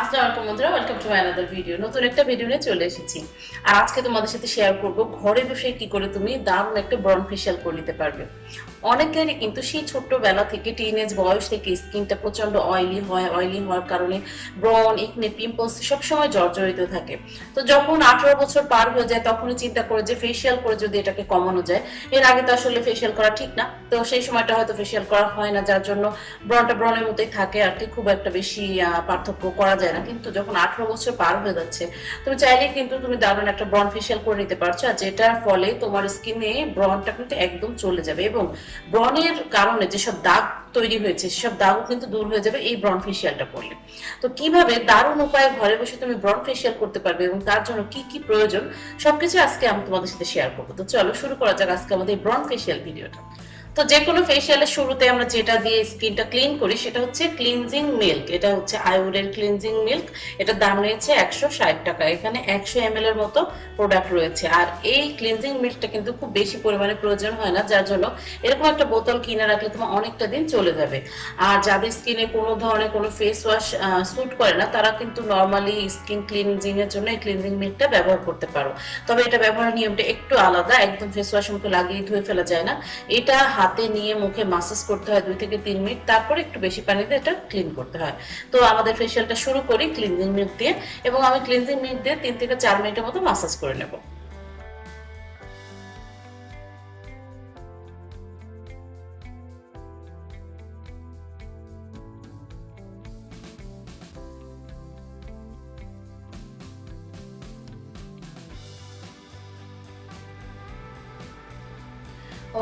আসসালামু আলাইকুম বন্ধুরা welcome to my another video নতুন একটা ভিডিও নিয়ে চলে এসেছি। আর আজকে তোমাদের সাথে শেয়ার করব, ঘরে বসে কি করে তুমি দারুণ একটা ব্রন ফেশিয়াল করে নিতে পারবে। অনেকেরই কিন্তু সেই ছোট্টবেলা থেকে টিনেজ বয়স থেকে স্কিনটা প্রচণ্ড অয়েলি হয় অয়েলি হওয়ার কারণে ব্রন একনে পিম্পলস সবসময় জর্জরিত থাকে। তো যখন আঠারো বছর পার হয়ে যায়, তখনই চিন্তা করে যে ফেসিয়াল করে যদি এটাকে কমানো যায়, এর আগে তো আসলে ফেসিয়াল করা ঠিক না। তো সেই সময়টা হয়তো ফেসিয়াল করা হয় না, যার জন্য ব্রনটা ব্রনের মতোই থাকে আর কি, খুব একটা বেশি পার্থক্য করা যায় না। কিন্তু যখন আঠারো বছর পার হয়ে যাচ্ছে, তুমি চাইলে কিন্তু তুমি দারুণ একটা ব্রন ফেসিয়াল করে নিতে পারছ। আর যেটার ফলে তোমার স্কিনে ব্রনটা কিন্তু একদম চলে যাবে এবং ব্রনের কারণে যেসব দাগ তৈরি হয়েছে, সেসব দাগও কিন্তু দূর হয়ে যাবে এই ব্রন ফেসিয়ালটা করলে। তো কীভাবে দারুণ উপায়ে ঘরে বসে তুমি ব্রন ফেসিয়াল করতে পারবে এবং তার জন্য কি কি প্রয়োজন, সবকিছু আজকে আমি তোমাদের সাথে শেয়ার করব। তো চলো শুরু করা যাক আজকে আমাদের ব্রন ফেসিয়াল ভিডিওটা তো যে কোনো ফেশিয়ালের শুরুতে আমরা যেটা দিয়ে স্কিনটা ক্লিন করি, সেটা হচ্ছে ক্লিনজিং মিল্ক এটা হচ্ছে আয়ুরের ক্লিনজিং মিল্ক এটার দাম রয়েছে একশো ষাট টাকা। এখানে একশো এম এর মতো প্রোডাক্ট রয়েছে। আর এই ক্লিনজিং মিল্কটা কিন্তু খুব বেশি পরিমাণে প্রয়োজন হয় না, যার জন্য এরকম একটা বোতল কিনে রাখলে তোমার অনেকটা দিন চলে যাবে। আর যাদের স্কিনে কোনো ধরনের কোনো ফেস ওয়াশ স্যুট করে না, তারা কিন্তু নর্মালি স্কিন ক্লিনজিং এর জন্য এই ক্লিনজিং মিল্কটা ব্যবহার করতে পারো। তবে এটা ব্যবহারের নিয়মটা একটু আলাদা, একদম ফেস ওয়াশ মুখে লাগিয়ে ধুয়ে ফেলা যায় না। এটা হাতে নিয়ে মুখে মাসাজ করতে হয় দুই থেকে তিন মিনিট, তারপরে একটু বেশি পানিতে এটা ক্লিন করতে হয়। তো আমাদের ফেশিয়ালটা শুরু করি ক্লিনজিং মিল্ক দিয়ে এবং আমি ক্লিনজিং মিল্ক দিয়ে তিন থেকে চার মিনিটের মতো মাসাজ করে নেব।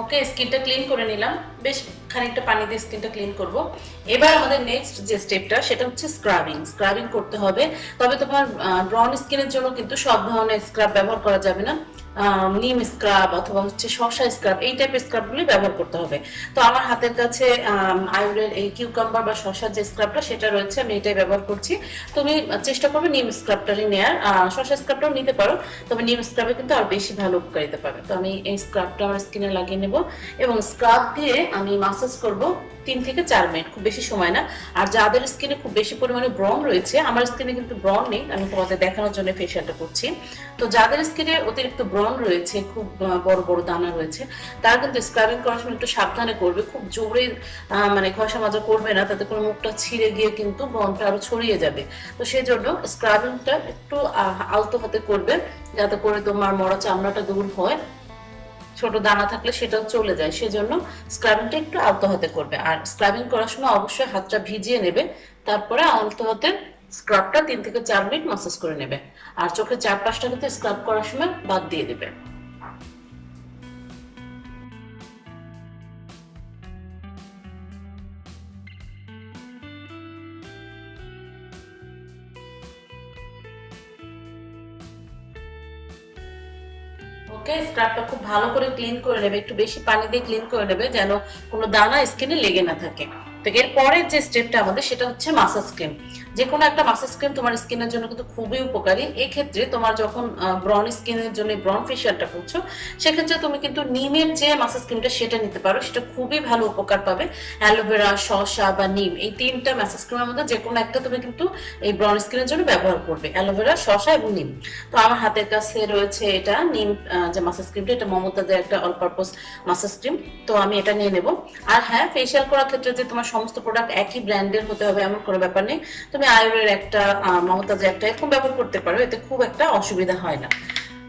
ওকে স্কিনটা ক্লিন করে নিলাম। বেশ খানিকটা পানি দিয়ে স্কিনটা ক্লিন করব। এবার আমাদের নেক্সট যে স্টেপটা সেটা হচ্ছে স্ক্রাবিং স্ক্রাবিং করতে হবে। তবে তোমার ব্রাউন স্কিনের জন্য কিন্তু সব ধরনের স্ক্রাব ব্যবহার করা যাবে না। নিম স্ক্রাব অথবা হচ্ছে শসা স্ক্রাব এই টাইপের স্ক্রাবগুলি ব্যবহার করতে হবে। তো আমার হাতের কাছে আয়ুরের এই কিউকাম্বার বা শসার যে স্ক্রাবটা সেটা রয়েছে, আমি এটাই ব্যবহার করছি। তুমি চেষ্টা করবে নিম স্ক্রাবটারই নেয়ার। শসা স্ক্রাবটাও নিতে পারো, তবে নিম স্ক্রাবে কিন্তু আর বেশি ভালো উপকারিতা পাবে। তো আমি এই স্ক্রাবটা আমার স্কিনে লাগিয়ে নেব এবং স্ক্রাব দিয়ে আমি মাসাজ করব তিন থেকে চার মিনিট, খুব বেশি সময় না। আর যাদের স্কিনে খুব বেশি পরিমাণে ব্রন রয়েছে, আমার স্কিনে কিন্তু ব্রন নেই, আমি তোমাদের দেখানোর জন্য ফেশিয়ালটা করছি। তো যাদের স্কিনে অতিরিক্ত ব্রন রয়েছে, খুব বড় বড় দানা রয়েছে, তারা কিন্তু স্ক্রাবিং করার সময় একটু সাবধানে করবে। খুব জোরে মানে ঘষা মাজা করবে না, তাতে করে মুখটা ছিঁড়ে গিয়ে কিন্তু ব্রনটা আরও ছড়িয়ে যাবে। তো সেই জন্য স্ক্রাবিংটা একটু আলতো হাতে করবে, যাতে করে তোমার মরা চামড়াটা দূর হয়। ছোট দানা থাকলে সেটাও চলে যায়। সেজন্য স্ক্রাবিংটা একটু আলতো হাতে করবে। আর স্ক্রাবিং করার সময় অবশ্যই হাতটা ভিজিয়ে নেবে। তারপরে আলতো হাতে স্ক্রাবটা তিন থেকে চার মিনিট মাসাজ করে নেবে। আর চোখের চারপাশটা কিন্তু স্ক্রাব করার সময় বাদ দিয়ে দেবে। স্ক্রাবটা খুব ভালো করে ক্লিন করে নেবে, একটু বেশি পানি দিয়ে ক্লিন করে নেবে যেন কোনো দানা স্কিনে লেগে না থাকে। তো এর পরের যে স্টেপটা আমাদের, সেটা হচ্ছে মাসাজ ক্রিম যে কোনো একটা মাসাজ ক্রিম তোমার স্কিনের জন্য কিন্তু খুবই উপকারী। এক্ষেত্রে তোমার যখন ব্রন স্কিনের জন্য ব্রন ফেশিয়ালটা করছ, সেক্ষেত্রে তুমি কিন্তু নিমের যে মাসাজ ক্রিমটা সেটা নিতে পারো, সেটা খুবই ভালো উপকার পাবে। অ্যালোভেরা শসা বা নিম, এই তিনটা মাসাজ ক্রিমের মধ্যে যে কোনো একটা তুমি কিন্তু এই ব্রন স্কিনের জন্য ব্যবহার করবে। অ্যালোভেরা শসা এবং নিম। তো আমার হাতের কাছে রয়েছে এটা নিম যে মাসাজ ক্রিমটা এটা মমতাজের একটা অল পারপোজ মাসাজ ক্রিম তো আমি এটা নিয়ে নেব। আর হ্যাঁ ফেশিয়াল করার ক্ষেত্রে যে তোমার সমস্ত প্রোডাক্ট একই ব্র্যান্ডের হতে হবে, এমন কোনো ব্যাপার নেই। তুমি আয়ুরের একটা মমতাজের একটা এরকম ব্যবহার করতে পারো, এতে খুব একটা অসুবিধা হয় না।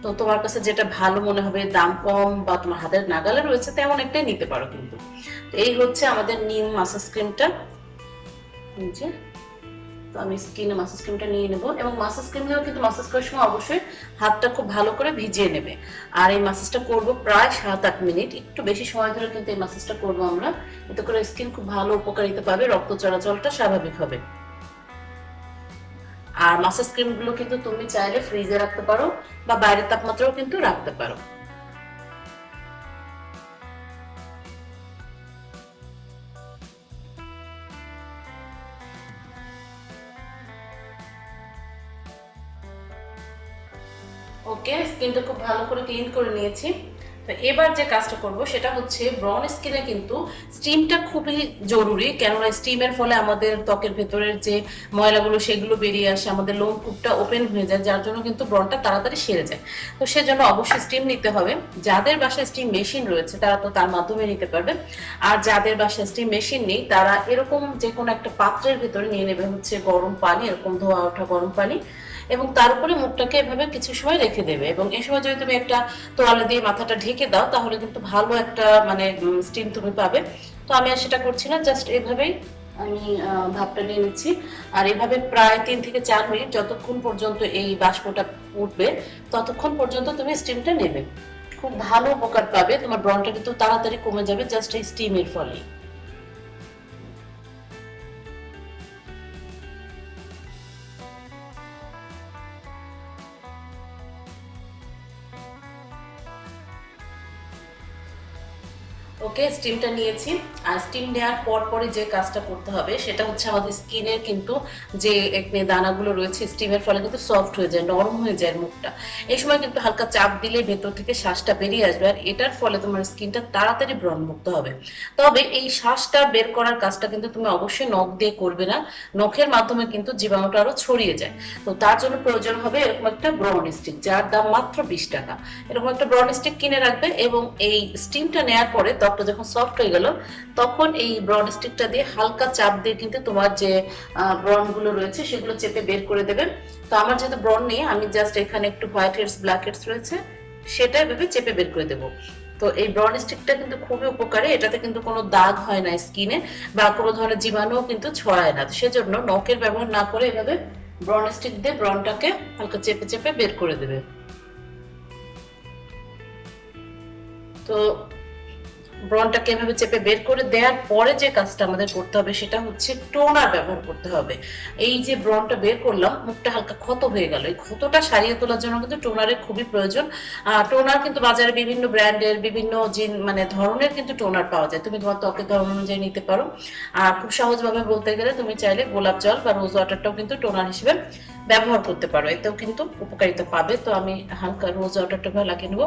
তো তোমার কাছে যেটা ভালো মনে হবে, দাম কম বা তোমার হাতের নাগালে রয়েছে, তেমন একটাই নিতে পারো কিন্তু। এই হচ্ছে আমাদের নিম মাসাজ ক্রিমটা। তো আমি স্কিনে মাসাজ ক্রিমটা নিয়ে নেব। এবং মাসাজ ক্রিম দিয়েও কিন্তু মাসাজ করার সময় অবশ্যই হাতটা খুব ভালো করে ভিজিয়ে নেবে। আর এই মাসাজটা করব প্রায় সাত আট মিনিট। একটু বেশি সময় ধরে কিন্তু এই মাসাজটা করব আমরা। এতে করে স্কিন খুব ভালো উপকারিতা পাবে, রক্ত চলাচলটা স্বাভাবিক হবে। আর মাসাজ ক্রিমগুলো কিন্তু তুমি চাইলে ফ্রিজে রাখতে পারো বা বাইরের তাপমাত্রাও কিন্তু রাখতে পারো। ওকে স্কিনটা খুব ভালো করে ক্লিন করে নিয়েছি। তো এবার যে কাজটা করব, সেটা হচ্ছে ব্রন স্কিনে কিন্তু স্টিমটা খুবই জরুরি, কেননা স্টিমের ফলে আমাদের ত্বকের ভেতরের যে ময়লাগুলো, সেগুলো বেরিয়ে আসে, আমাদের লোম লোমকূপটা ওপেন হয়ে যায়, যার জন্য কিন্তু ব্রনটা তাড়াতাড়ি সেরে যায়। তো সেজন্য অবশ্যই স্টিম নিতে হবে। যাদের বাসায় স্টিম মেশিন রয়েছে, তারা তো তার মাধ্যমে নিতে পারবে। আর যাদের বাসায় স্টিম মেশিন নেই, তারা এরকম যে কোনো একটা পাত্রের ভেতরে নিয়ে নেবে, হচ্ছে গরম পানি, এরকম ধোয়া ওঠা গরম পানি। এবং তার উপরে মুখটাকে এভাবে কিছু সময় রেখে দেবে। এবং এই সময় যদি তুমি একটা তোয়ালে দিয়ে মাথাটা ঢেকে দাও, তাহলে কিন্তু ভালো একটা মানে স্টিম তুমি পাবে। তো আমি আর সেটা করছি না জাস্ট এভাবেই আমি ভাপটা নিয়ে নিচ্ছি। আর এভাবে প্রায় তিন থেকে চার মিনিট যতক্ষণ পর্যন্ত এই বাষ্পটা উঠবে, ততক্ষণ পর্যন্ত তুমি স্টিমটা নেবে। খুব ভালো উপকার পাবে, তোমার ব্রনটা কিন্তু তাড়াতাড়ি কমে যাবে জাস্ট এই স্টিমের ফলে ওকে স্টিমটা নিয়েছি। আর স্টিম নেওয়ার পর পরে যে কাজটা করতে হবে, সেটা হচ্ছে আমাদের স্কিনের কিন্তু যে একনে দানাগুলো রয়েছে স্টিমের ফলে কিন্তু সফট হয়ে যায়, নরম হয়ে যায় মুখটা। এই সময় কিন্তু হালকা চাপ দিলে ভেতর থেকে শ্বাসটা বেরিয়ে আসবে, আর এটার ফলে তোমার স্কিনটা তাড়াতাড়ি ব্রণমুক্ত হবে। তবে এই শ্বাসটা বের করার কাজটা কিন্তু তুমি অবশ্যই নখ দিয়ে করবে না, নখের মাধ্যমে কিন্তু জীবাণুটা আরও ছড়িয়ে যায়। তো তার জন্য প্রয়োজন হবে এরকম একটা ব্রন স্টিক যার দাম মাত্র বিশ টাকা। এরকম একটা ব্রন স্টিক কিনে রাখবে এবং এই স্টিমটা নেওয়ার পরে ত্বকটা যখন সফট হয়ে গেল, তখন এই ব্রন স্টিকটা দিয়ে হালকা চাপ দিয়ে কিন্তু তোমার যে ব্রনগুলো রয়েছে সেগুলো চেপে বের করে দেবে তো আমার যেহেতু ব্রন নেই, আমি জাস্ট এখানে একটু হোয়াইট হেডস ব্ল্যাক হেডস রয়েছে, সেটা ভেবে চেপে বের করে দেবো। তো এই ব্রন স্টিকটা কিন্তু খুবই উপকারী, এটাতে কিন্তু কোনো দাগ হয় না স্কিনে বা কোনো ধরনের জীবাণুও কিন্তু ছড়ায় না। সেজন্য নখের ব্যবহার না করে এভাবে ব্রন স্টিক দিয়ে ব্রনটাকে হালকা চেপে চেপে বের করে দেবে। তো ব্রনটাকে এভাবে চেপে বের করে দেওয়ার পরে যে কাজটা আমাদের করতে হবে সেটা হচ্ছে টোনার ব্যবহার করতে হবে। এই যে ব্রনটা বের করলাম, মুখটা হালকা ক্ষত হয়ে গেল। এই ক্ষতটা সারিয়ে তোলার জন্য কিন্তু টোনারের খুবই প্রয়োজন। টোনার কিন্তু বাজারে বিভিন্ন ব্র্যান্ডের, বিভিন্ন জিন মানে ধরনের কিন্তু টোনার পাওয়া যায়। তুমি তোমার ত্বকের ধরন অনুযায়ী নিতে পারো। আর খুব সহজভাবে বলতে গেলে তুমি চাইলে গোলাপ জল বা রোজ ওয়াটারটাও কিন্তু টোনার হিসেবে ব্যবহার করতে পারো। এতেও কিন্তু উপকারিতা পাবে। তো আমি হালকা রোজ ওয়াটারটা লাগিয়ে নেব।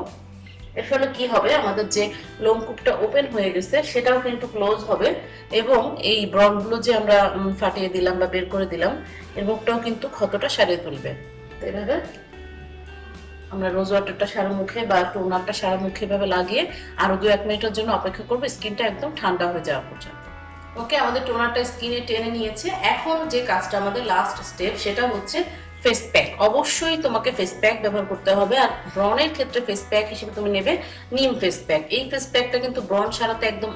এর ফলে কি হবে? আমাদের যে লোমকূপটা ওপেন হয়ে গেছে, সেটাও কিন্তু ক্লোজ হবে এবং এই ব্রনগুলো যে আমরা ফাটিয়ে দিলাম বা বের করে দিলাম, এর মুখটাও কিন্তু ক্ষতটা সারিয়ে তুলবে। এভাবে আমরা রোজ ওয়াটারটা সারা মুখে বা টোনারটা সারা মুখে এভাবে লাগিয়ে আরও দু এক মিনিটের জন্য অপেক্ষা করব, স্কিনটা একদম ঠান্ডা হয়ে যাওয়া পর্যন্ত। ওকে, আমাদের টোনারটা স্কিনে টেনে নিয়েছে। এখন যে কাজটা আমাদের লাস্ট স্টেপ সেটা হচ্ছে ফেস প্যাক অবশ্যই তোমাকে ফেস প্যাক ব্যবহার করতে হবে আর ক্ষেত্রে ফেস প্যাক হিসেবে তুমি নেবে নিম ফেস প্যাক এই ফেস প্যাকটা কিন্তু সারাতে একদম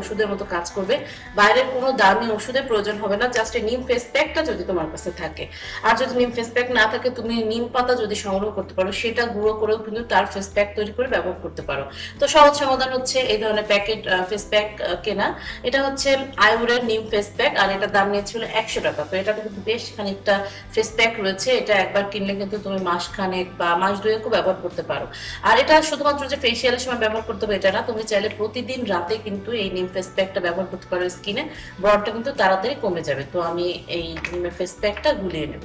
ওষুধের মতো কাজ করবে। বাইরের কোনো দামি ওষুধের প্রয়োজন হবে না জাস্ট নিম ফেস প্যাকটা যদি তোমার কাছে থাকে। আর যদি নিম ফেস প্যাক না থাকে, তুমি নিম পাতা যদি সংগ্রহ করতে পারো, সেটা গুঁড়ো করেও কিন্তু তার ফেস প্যাক তৈরি করে ব্যবহার করতে পারো। তো সহজ সমাধান হচ্ছে এই ধরনের প্যাকেট ফেস প্যাক কেনা। এটা হচ্ছে আয়ুরের নিম ফেস প্যাক আর এটার দাম নিয়েছিল একশো টাকা। তো এটা কিন্তু বেশ খানিকটা ফেস প্যাক রয়েছে। এটা একবার কিনলে কিন্তু তুমি মাস খানেক বা মাস দুয়েকও ব্যবহার করতে পারো। আর এটা শুধুমাত্র যে ফেসিয়ালের সময় ব্যবহার করতে হবে, এটা না, তুমি চাইলে প্রতিদিন রাতে কিন্তু এই নিম ফেস প্যাকটা ব্যবহার করতে পারো স্কিনে ব্রডটা কিন্তু তাড়াতাড়ি কমে যাবে। তো আমি এই নিমের ফেস প্যাকটা গুলিয়ে নেব।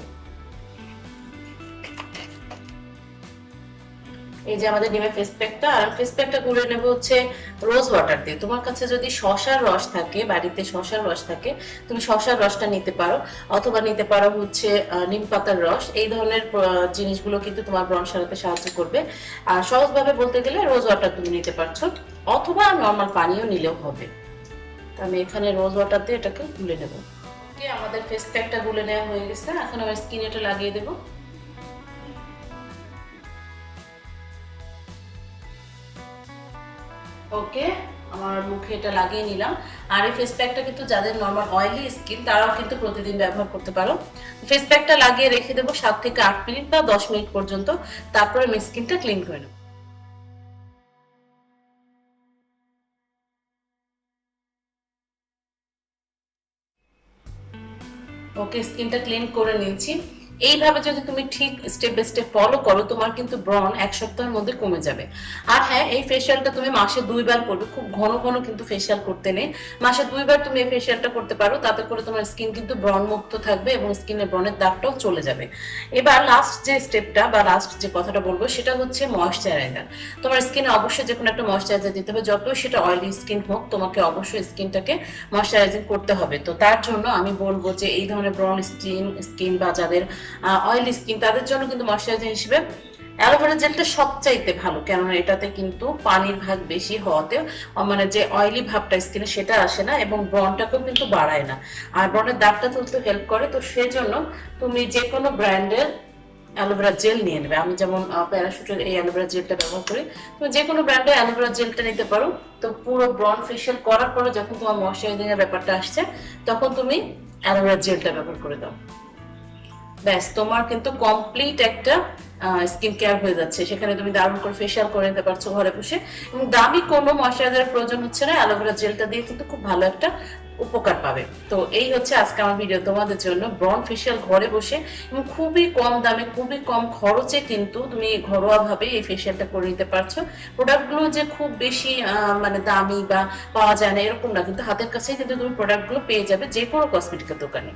এই যে আমাদের ডিমের ফেস প্যাকটা আর ফেস প্যাকটা গুলে নেব হচ্ছে রোজ ওয়াটার দিয়ে। তোমার কাছে যদি শশার রস থাকে, বাড়িতে শশার রস থাকে, তুমি শশার রসটা নিতে পারো। অথবা নিতে পারো হচ্ছে নিম পাতার রস। এই ধরনের জিনিসগুলো কিন্তু তোমার ব্রণ সারাতে সাহায্য করবে। আর সহজভাবে বলতে গেলে রোজ ওয়াটার তুমি নিতে পারছ। অথবা নর্মাল পানিও নিলেও হবে। আমি এখানে রোজ ওয়াটার দিয়ে এটাকে গুলে নেব। আমাদের ফেস প্যাকটা গুলে নেওয়া হয়ে গেছে। এখন আমার স্কিনে এটা লাগিয়ে দেবো। ওকে, আমার মুখে এটা লাগিয়ে নিলাম। আর এই ফেস প্যাকটা কিন্তু যাদের নর্মাল অয়েলি স্কিন তারাও কিন্তু প্রতিদিন ব্যবহার করতে পারো। ফেস প্যাকটা লাগিয়ে রেখে দেবো সাত থেকে আট মিনিট বা দশ মিনিট পর্যন্ত। তারপরে আমি স্কিনটা ক্লিন করে নেব। ওকে স্কিনটা ক্লিন করে নিয়েছি। এইভাবে যদি তুমি ঠিক স্টেপ বাই স্টেপ ফলো করো, তোমার কিন্তু ব্রন এক সপ্তাহের মধ্যে কমে যাবে। আর হ্যাঁ এই ফেসিয়ালটা তুমি মাসে দুইবার করবে, খুব ঘন ঘন কিন্তু ফেসিয়াল করতে নেই। মাসে দুইবার তুমি এই ফেসিয়ালটা করতে পারো, তাতে করে তোমার স্কিন কিন্তু ব্রন মুক্ত থাকবে এবং স্কিনের ব্রনের দাগটাও চলে যাবে। এবার লাস্ট যে স্টেপটা বা লাস্ট যে কথাটা বলব, সেটা হচ্ছে ময়শ্চারাইজার তোমার স্কিনে অবশ্যই যে কোনো একটা ময়শ্চারাইজার দিতে হবে, যতই সেটা অয়েলি স্কিন হোক, তোমাকে অবশ্যই স্কিনটাকে ময়শ্চারাইজিং করতে হবে। তো তার জন্য আমি বলব যে এই ধরনের ব্রন স্কিন স্কিন বা যাদের অয়েলি স্কিন তাদের জন্য কিন্তু ময়শ্চারাইজার হিসেবে অ্যালোভেরা জেলটা সবচাইতে ভালো। কেননা এটাতে কিন্তু পানির ভাগ বেশি হওয়াতে মানে যে অয়েলি ভাবটা স্কিনে সেটা আসে না এবং ব্রনটাকেও কিন্তু বাড়ায় না। আর ব্রনের দাগটা তুলতে হেল্প করে, তো সেজন্য তুমি যে কোনো ব্র্যান্ডের অ্যালোভেরা জেল নিয়ে নেবে। আমি যেমন প্যারাশুটের এই অ্যালোভেরা জেলটা ব্যবহার করি, তুমি যে কোনো ব্র্যান্ডের অ্যালোভেরা জেলটা নিতে পারো। তো পুরো ব্রন ফেশিয়াল করার পরে যখন তোমার ময়শ্চারাইজিং এর ব্যাপারটা আসছে, তখন তুমি অ্যালোভেরা জেলটা ব্যবহার করে দাও। ব্যাস, তোমার কিন্তু কমপ্লিট একটা স্কিন কেয়ার হয়ে যাচ্ছে। সেখানে তুমি দারুণ করে ফেশিয়াল করে নিতে পারছ ঘরে বসে। এবং দামি কোনো ময়শ্চারাইজারের প্রয়োজন হচ্ছে না। অ্যালোভেরা জেলটা দিয়ে কিন্তু খুব ভালো একটা উপকার পাবে। তো এই হচ্ছে আজকে আমার ভিডিও তোমাদের জন্য। ব্রন ফেশিয়াল ঘরে বসে এবং খুবই কম দামে, খুবই কম খরচে কিন্তু তুমি ঘরোয়া ভাবে এই ফেশিয়ালটা করে নিতে পারছ। প্রোডাক্টগুলো যে খুব বেশি মানে দামি বা পাওয়া যায় না এরকম না, কিন্তু হাতের কাছেই কিন্তু তুমি প্রোডাক্টগুলো পেয়ে যাবে যে কোনো কসমেটিকের দোকানে।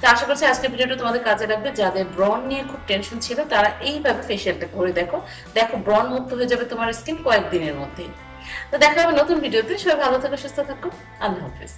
তো আশা করছি আজকের ভিডিওটা তোমাদের কাজে লাগবে। যাদের ব্রন নিয়ে খুব টেনশন ছিল, তারা এইভাবে ফেশিয়ালটা করে দেখো। দেখো ব্রন মুক্ত হয়ে যাবে তোমার স্কিন কয়েকদিনের মধ্যেই। তো দেখা হবে নতুন ভিডিওতে সবাই ভালো থাকো, সুস্থ থাকো। আল্লাহ হাফিজ।